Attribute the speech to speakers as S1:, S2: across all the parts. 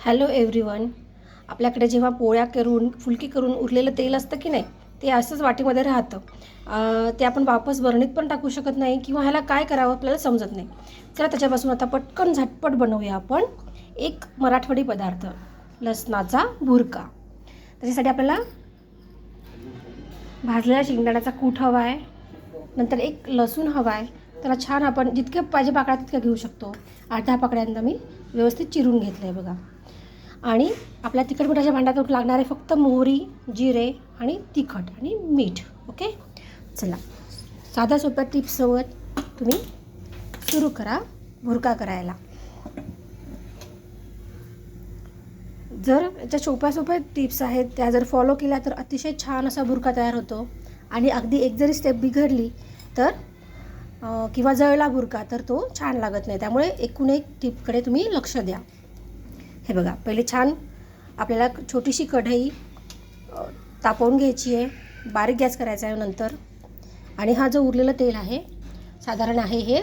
S1: Hello everyone आपल्याकडे जेव्हा पोळ्या करून फुलकी करून उरलेलं तेल असतं की नाही ते असंच वाटीमध्ये राहतं. ते आपण वापस बरणीत पण टाकू शकत नाही किंवा ह्याला काय करावं आपल्याला समजत नाही. चला त्याच्यापासून आता पटकन झटपट बनवूया आपण एक मराठवाडी पदार्थ लसणाचा भुरका त्याच्यासाठी आपल्याला भाजलेल्या शेंगदाण्याचा कूट हवा आहे नंतर एक लसूण हवा आहे त्याला छान आपण जितक्या पाहिजे पाकळ्या तितक्या घेऊ शकतो. अर्ध्या पाकळ्यांना मी व्यवस्थित चिरून घेतलं आहे बघा. आणि आपल्या तिखट मिठाच्या भांड्यात लागणारे फक्त मोहरी जिरे आणि तिखट आणि मीठ ओके? चला. साध्या सोप्या टिप्ससोबत तुम्ही सुरू करा भुरका करायला. जर ज्या सोप्या सोप्या टिप्स आहेत त्या जर फॉलो केल्या तर अतिशय छान असा भुरका तयार होतो. आणि अगदी एक जरी स्टेप बिघडली तर किंवा जळला भुरका तर तो छान लागत नाही. त्यामुळे एकूण एक टिपकडे तुम्ही लक्ष द्या. हे बघा पहिले छान आपल्याला छोटीशी कढई तापवून घ्यायची आहे. बारीक गॅस करायचा आहे नंतर. आणि हा जो उरलेलं तेल आहे साधारण आहे हे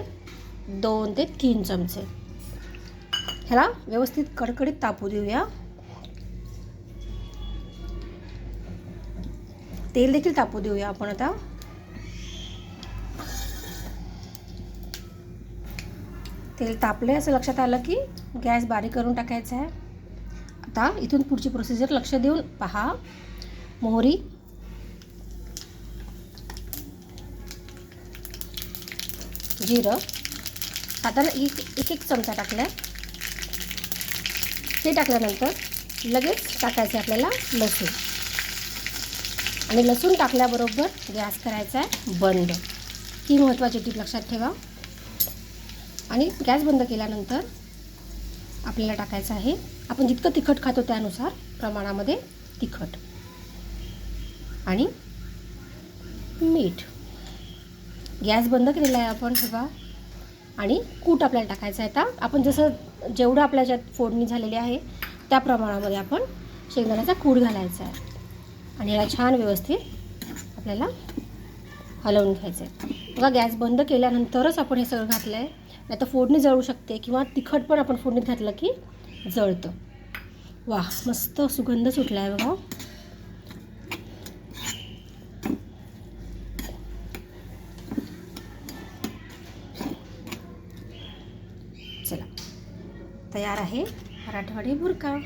S1: दोन ते तीन चमचे. ह्याला व्यवस्थित कडकडीत तापू देऊया. तेल देखील तापू देऊया आपण आता. तेल तापले असं लक्षात आलं की गॅस बारीक करून टाकायचा आहे. आता इथून पुढची प्रोसिजर लक्ष देऊन पहा. मोहरी. जिरं. साधारण एक एक एक चमचा टाकला ते टाकल्यानंतर लगेच टाकायचं आहे आपल्याला लसूण. आणि लसूण टाकल्याबरोबर गॅस करायचा आहे बंद. ही महत्त्वाची टीप लक्षात ठेवा. आणि गॅस बंद केल्यानंतर आपल्याला टाकायचं आहे. आपण जितकं तिखट खातो त्यानुसार प्रमाणामध्ये तिखट आणि मीठ. गॅस बंद केलेला आहे आपण बघा आणि कूट आपल्याला टाकायचं आहे. आता आपण जसं जेवढं आपल्या ज्यात फोडणी झालेली आहे त्या प्रमाणामध्ये आपण शेंगदाण्याचा कूट घालायचा आहे. आणि याला छान व्यवस्थित आपल्याला हलवून घ्यायचं. आहे बघा गॅस बंद केल्यानंतरच आपण हे सगळं घातलं आहे नाही तर फोडणी जळू शकते किंवा तिखट पण आपण फोडणीत घातलं की जळतं. वा मस्त सुगंध सुटला आहे बघा. चला. तयार आहे मराठवाडी भुरका